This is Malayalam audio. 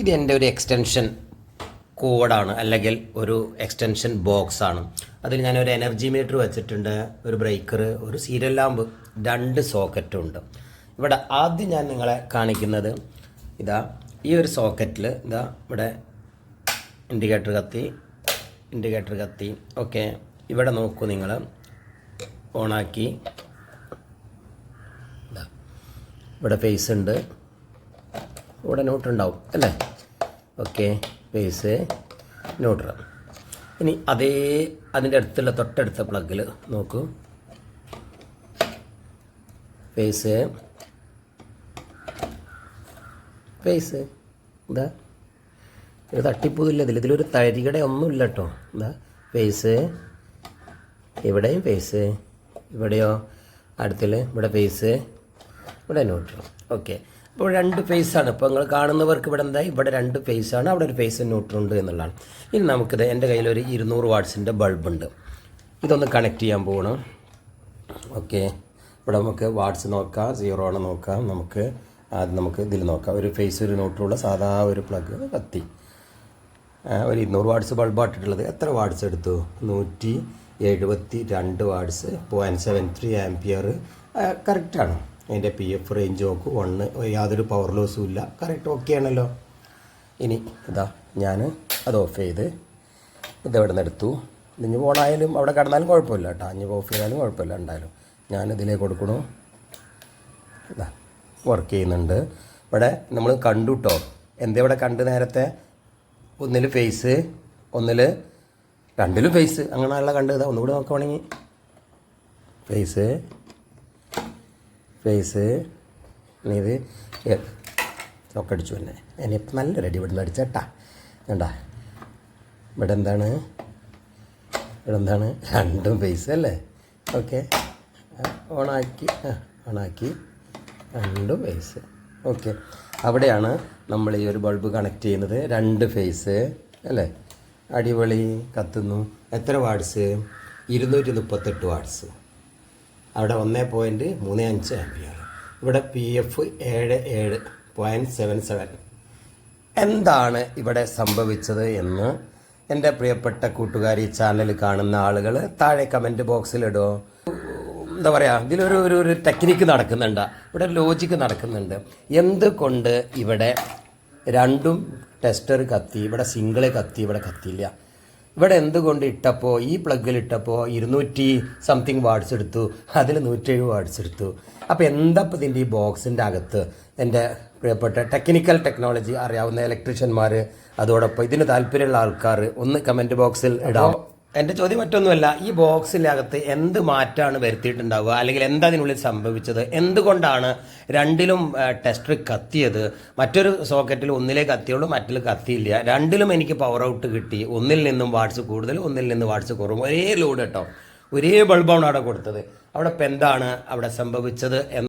ഇത് എന്റെ ഒരു എക്സ്റ്റൻഷൻ കോഡാണ് അല്ലെങ്കിൽ ഒരു എക്സ്റ്റൻഷൻ ബോക്സ് ആണ് അതിൽ ഞാൻ ഒരു എനർജി മീറ്റർ വെച്ചിട്ടുണ്ട് ഒരു ബ്രേക്കർ ഒരു സീരിയൽ ലാമ്പ് രണ്ട് സോക്കറ്റും ഉണ്ട്. ഇവിടെ ആദ്യം ഞാൻ നിങ്ങളെ കാണിക്കുന്നത് ഇതാ ഈ ഒരു സോക്കറ്റിൽ ഇതാ ഇവിടെ ഇൻഡിക്കേറ്റർ കത്തി ഇൻഡിക്കേറ്റർ കത്തി ഓക്കെ ഇവിടെ നോക്കൂ നിങ്ങൾ ഓണാക്കി. ഇവിടെ ഫേസ് ഉണ്ട്. ഇവിടെ നോട്ട് ഉണ്ടാവും അല്ലേ? ഓക്കെ ഫേസ് ന്യൂട്രൽ ഇനി അതേ അതിന്റെ അടുത്തുള്ള തൊട്ടടുത്ത പ്ലഗിൽ നോക്കൂ. ഫേസ് ഫേസ് എന്താ? ഇത് തട്ടിപ്പൂതില്ല ഇതിൽ ഇതിലൊരു തരികട ഒന്നുമില്ല കേട്ടോ എന്താ? ഫേസ് ഇവിടെയും ഫേസ് ഇവിടെയോ? അടുത്തിൽ ഇവിടെ ഫേസ് ഇവിടെ നോട്ട് ഓക്കെ അപ്പോൾ രണ്ട് ഫേസാണ് ഇപ്പോൾ നിങ്ങൾ കാണുന്നവർക്ക് ഇവിടെ എന്താ? ഇവിടെ രണ്ട് ഫേസാണ് അവിടെ ഒരു ഫേസ് ന്യൂട്രൽ ഉണ്ട് എന്നുള്ളതാണ്. ഇനി നമുക്കിത് എന്റെ കയ്യിൽ ഒരു ഇരുന്നൂറ് വാട്ട്സിന്റെ ബൾബുണ്ട് ഇതൊന്ന് കണക്ട് ചെയ്യാൻ പോകണം ഓക്കെ ഇവിടെ നമുക്ക് വാട്ട്സ് നോക്കാം. സീറോ ആണ് നോക്കാം. നമുക്ക് ആദ്യം നമുക്ക് ഇതിൽ നോക്കാം. ഒരു ഫേസ് ഒരു ന്യൂട്രലുള്ള സാധാ ഒരു പ്ലഗ് കത്തി. ഒരു ഇരുന്നൂറ് വാട്ട്സ് ബൾബ് ഇട്ടിട്ടുള്ളത് എത്ര വാട്ട്സ് എടുത്തു? നൂറ്റി എഴുപത്തി രണ്ട് watts point seven three ampere കറക്റ്റാണ് അതിന്റെ പി എഫ് റേഞ്ച് നോക്കൂ. വണ്ണ് യാതൊരു പവർ ലോസും ഇല്ല. കറക്റ്റ് ഓക്കെ ആണല്ലോ. ഇനി ഇതാ ഞാൻ അത് ഓഫ് ചെയ്ത് ഇതെവിടെ നിന്ന് എടുത്തു? ഇനി ഓണായാലും അവിടെ കിടന്നാലും കുഴപ്പമില്ല കേട്ടോ. ഇനി ഓഫ് ചെയ്താലും കുഴപ്പമില്ല ഉണ്ടായാലും ഞാൻ ഇതിലേക്ക് കൊടുക്കണു. ഇതാ വർക്ക് ചെയ്യുന്നുണ്ട്. ഇവിടെ നമ്മൾ കണ്ടു കേട്ടോ എന്താ ഇവിടെ കണ്ട് നേരത്തെ? ഒന്നിൽ ഫേസ് ഒന്നിൽ രണ്ടിലും ഫേസ് അങ്ങനെയുള്ള കണ്ട് ഇതാ ഒന്നുകൂടി നോക്കുവാണെങ്കിൽ ഫേസ് ഇനി ഇത് ഒക്കെ അടിച്ചു തന്നെ. ഇനിയിപ്പോൾ നല്ലൊരു അടി ഇവിടുന്ന് അടിച്ചേട്ടാ. കണ്ടാ? ഇവിടെ എന്താണ്? ഇവിടെ എന്താണ്? രണ്ടും ഫേസ് അല്ലേ? ഓക്കെ ഓണാക്കി. ഓണാക്കി. രണ്ടും ഫേസ് ഓക്കെ അവിടെയാണ് നമ്മൾ ഈ ഒരു ബൾബ് കണക്ട് ചെയ്യുന്നത്. രണ്ട് ഫേസ് അല്ലേ? അടിപൊളി. കത്തുന്നു. എത്ര വാട്സ് ഇരുന്നൂറ്റി മുപ്പത്തെട്ട് വാട്ട്സ് അവിടെ ഒന്ന് പോയിന്റ് മൂന്ന് അഞ്ച് ആംപിയർ ഇവിടെ പി എഫ് ഏഴ് ഏഴ് പോയിന്റ് സെവൻ സെവൻ എന്താണ് ഇവിടെ സംഭവിച്ചത് എന്ന് എന്റെ പ്രിയപ്പെട്ട കൂട്ടുകാരി ചാനൽ കാണുന്ന ആളുകൾ താഴെ കമന്റ് ബോക്സിലിടുമോ എന്താ പറയുക ഇതിലൊരു ഒരു ഒരു ടെക്നിക്ക് നടക്കുന്നുണ്ട്. ഇവിടെ ലോജിക്ക് നടക്കുന്നുണ്ട്. എന്തുകൊണ്ട് ഇവിടെ രണ്ടും ടെസ്റ്റർ കത്തി ഇവിടെ സിംഗിൾ കത്തി ഇവിടെ കത്തിയില്ല? ഇവിടെ എന്തുകൊണ്ട് ഇട്ടപ്പോൾ ഈ പ്ലഗിൽ ഇട്ടപ്പോൾ ഇരുന്നൂറ്റി സംതിങ് വാട്ട്സ് എടുത്തു അതിൽ നൂറ്റേഴ് വാട്ട്സ് എടുത്തു? അപ്പോൾ എന്താ ഇപ്പോൾ ഇതിന്റെ ഈ ബോക്സിന്റെ അകത്ത് എന്റെ പ്രിയപ്പെട്ട ടെക്നിക്കൽ ടെക്നോളജി അറിയാവുന്ന ഇലക്ട്രീഷ്യന്മാർ അതോടൊപ്പം ഇതിന് താല്പര്യമുള്ള ആൾക്കാർ ഒന്ന് കമന്റ് ബോക്സിൽ ഇടാം. എന്റെ ചോദ്യം മറ്റൊന്നുമല്ല ഈ ബോക്സിനകത്ത് എന്ത് മാറ്റാണ് വരുത്തിയിട്ടുണ്ടാവുക? അല്ലെങ്കിൽ എന്താ അതിനുള്ളിൽ സംഭവിച്ചത്? എന്തുകൊണ്ടാണ് രണ്ടിലും ടെസ്റ്റർ കത്തിയത്? മറ്റൊരു സോക്കറ്റിൽ ഒന്നിലേ കത്തിയുള്ളൂ മറ്റിൽ കത്തിയില്ല. രണ്ടിലും എനിക്ക് പവർ ഔട്ട് കിട്ടി. ഒന്നിൽ നിന്നും വാട്സ് കൂടുതൽ ഒന്നിൽ നിന്ന് വാട്സ് കുറവും. ഒരേ ലോഡ് കേട്ടോ. ഒരേ ബൾബാണ് അവിടെ കൊടുത്തത്. അവിടെ ഇപ്പം എന്താണ് അവിടെ സംഭവിച്ചത്